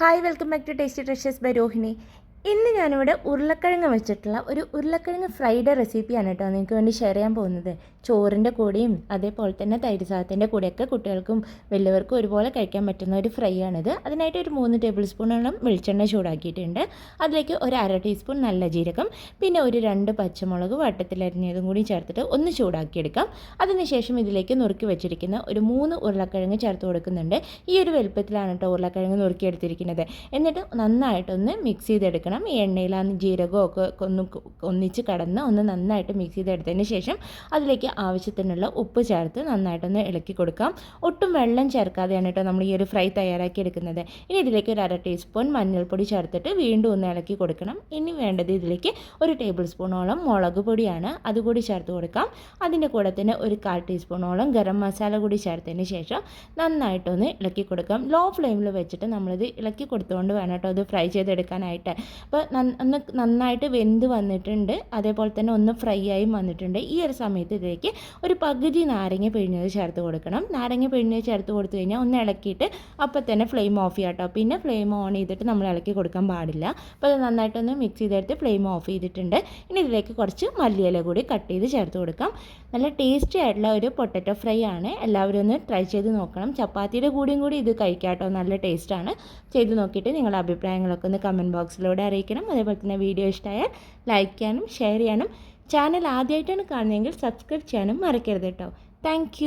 Hi, welcome back to Tasty Treasures by Rohini. ഇന്ന് ഞാനിവിടെ ഉരുളക്കിഴങ്ങ് വെച്ചിട്ടുള്ള ഒരു ഉരുളക്കിഴങ്ങ് ഫ്രൈഡ് റെസിപ്പിയാണ് കേട്ടോ നിങ്ങൾക്ക് വേണ്ടി ഷെയർ ചെയ്യാൻ പോകുന്നത് ചോറിൻ്റെ കൂടെയും അതേപോലെ തന്നെ തൈര് സാധത്തിൻ്റെ കൂടെയൊക്കെ കുട്ടികൾക്കും വലിയവർക്കും ഒരുപോലെ കഴിക്കാൻ പറ്റുന്ന ഒരു ഫ്രൈ ആണിത് അതിനായിട്ട് ഒരു മൂന്ന് ടേബിൾ സ്പൂണോളം വെളിച്ചെണ്ണ ചൂടാക്കിയിട്ടുണ്ട് അതിലേക്ക് ഒരു അര ടീസ്പൂൺ നല്ല ജീരകം പിന്നെ ഒരു രണ്ട് പച്ചമുളക് വട്ടത്തിലരിഞ്ഞതും കൂടി ചേർത്തിട്ട് ഒന്ന് ചൂടാക്കിയെടുക്കാം അതിനുശേഷം ഇതിലേക്ക് നുറുക്കി വെച്ചിരിക്കുന്ന ഒരു മൂന്ന് ഉരുളക്കിഴങ്ങ് ചേർത്ത് കൊടുക്കുന്നുണ്ട് ഈ ഒരു വലുപ്പത്തിലാണ് കേട്ടോ ഉരുളക്കിഴങ്ങ് നുറുക്കിയെടുത്തിരിക്കുന്നത് എന്നിട്ട് നന്നായിട്ടൊന്ന് മിക്സ് ചെയ്തെടുക്കണം ചേർക്കണം ഈ എണ്ണയിൽ ആ ജീരകമോ ഒക്കെ ഒന്ന് ഒന്നിച്ച് കടന്ന് ഒന്ന് നന്നായിട്ട് മിക്സ് ചെയ്തെടുത്തതിന് ശേഷം അതിലേക്ക് ആവശ്യത്തിനുള്ള ഉപ്പ് ചേർത്ത് നന്നായിട്ടൊന്ന് ഇളക്കി കൊടുക്കാം ഒട്ടും വെള്ളം ചേർക്കാതെയാണ് കേട്ടോ നമ്മൾ ഈ ഒരു ഫ്രൈ തയ്യാറാക്കി എടുക്കുന്നത് ഇനി ഇതിലേക്ക് ഒരു അര ടീസ്പൂൺ മഞ്ഞൾപ്പൊടി ചേർത്തിട്ട് വീണ്ടും ഒന്ന് ഇളക്കി കൊടുക്കണം ഇനി വേണ്ടത് ഇതിലേക്ക് ഒരു ടേബിൾ സ്പൂണോളം മുളക് പൊടിയാണ് അതുകൂടി ചേർത്ത് കൊടുക്കാം അതിൻ്റെ കൂടെ തന്നെ ഒരു കാൽ ടീസ്പൂണോളം ഗരം മസാല കൂടി ചേർത്തതിന് ശേഷം നന്നായിട്ടൊന്ന് ഇളക്കി കൊടുക്കാം ലോ ഫ്ലെയിമിൽ വെച്ചിട്ട് നമ്മളിത് ഇളക്കി കൊടുത്തുകൊണ്ട് വേണം കേട്ടോ അത് ഫ്രൈ ചെയ്തെടുക്കാനായിട്ട് അപ്പോൾ ഒന്ന് നന്നായിട്ട് വെന്ത് വന്നിട്ടുണ്ട് അതേപോലെ തന്നെ ഒന്ന് ഫ്രൈ ആയും വന്നിട്ടുണ്ട് ഈ ഒരു സമയത്ത് ഇതിലേക്ക് ഒരു പകുതി നാരങ്ങ പിഴിഞ്ഞത് ചേർത്ത് കൊടുക്കണം നാരങ്ങ പിഴിഞ്ഞത് ചേർത്ത് കൊടുത്തു കഴിഞ്ഞാൽ ഒന്ന് ഇളക്കിയിട്ട് അപ്പം തന്നെ ഫ്ലെയിം ഓഫ് ചെയ്യാം കേട്ടോ പിന്നെ ഫ്ലെയിം ഓൺ ചെയ്തിട്ട് നമ്മൾ ഇളക്കി കൊടുക്കാൻ പാടില്ല അപ്പോൾ അത് നന്നായിട്ടൊന്ന് മിക്സ് ചെയ്തെടുത്ത് ഫ്ലെയിം ഓഫ് ചെയ്തിട്ടുണ്ട് ഇനി ഇതിലേക്ക് കുറച്ച് മല്ലിയില കൂടി കട്ട് ചെയ്ത് ചേർത്ത് കൊടുക്കാം നല്ല ടേസ്റ്റി ആയിട്ടുള്ള ഒരു പൊട്ടറ്റോ ഫ്രൈ ആണ് എല്ലാവരും ഒന്ന് ട്രൈ ചെയ്ത് നോക്കണം ചപ്പാത്തിയുടെ കൂടിയും കൂടി ഇത് കഴിക്കാം കേട്ടോ നല്ല ടേസ്റ്റാണ് ചെയ്ത് നോക്കിയിട്ട് നിങ്ങളുടെ അഭിപ്രായങ്ങളൊക്കെ ഒന്ന് കമൻറ്റ് ബോക്സിലൂടെ അറിയിക്കണം അതേപോലെ തന്നെ വീഡിയോ ഇഷ്ടമായാൽ ലൈക്ക് ചെയ്യാനും ഷെയർ ചെയ്യാനും ചാനൽ ആദ്യമായിട്ടാണ് കാണുന്നതെങ്കിൽ സബ്സ്ക്രൈബ് ചെയ്യാനും മറക്കരുത് കേട്ടോ താങ്ക്